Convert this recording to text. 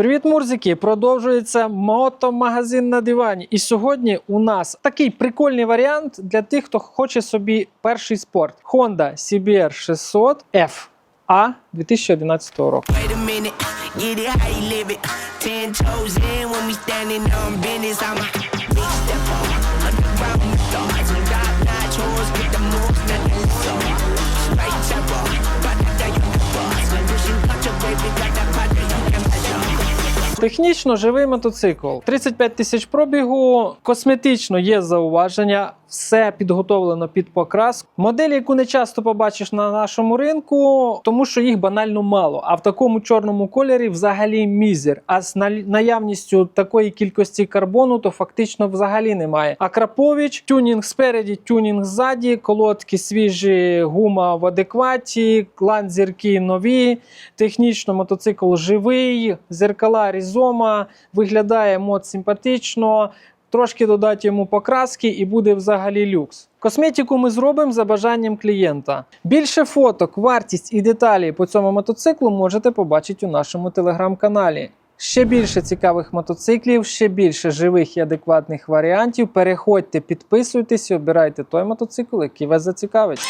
Привіт, мурзики! Продовжується мотомагазин на дивані. І сьогодні у нас такий прикольний варіант для тих, хто хоче собі перший спорт. Honda CBR 600 F A 2011 року. Технічно живий мотоцикл. 35 тисяч пробігу. Косметично є зауваження. Все підготовлено під покрас. Модель, яку не часто побачиш на нашому ринку, тому що їх банально мало. А в такому чорному кольорі взагалі мізер. А з наявністю такої кількості карбону, то фактично взагалі немає. А Крапович, тюнінг спереді, тюнінг ззаді, колодки свіжі, гума в адекваті, ланзірки нові. Технічно мотоцикл живий, зеркала різома, виглядає мод симпатично. Трошки додати йому покраски і буде взагалі люкс. Косметику ми зробимо за бажанням клієнта. Більше фоток, вартість і деталі по цьому мотоциклу можете побачити у нашому телеграм-каналі. Ще більше цікавих мотоциклів, ще більше живих і адекватних варіантів. Переходьте, підписуйтесь обирайте той мотоцикл, який вас зацікавить.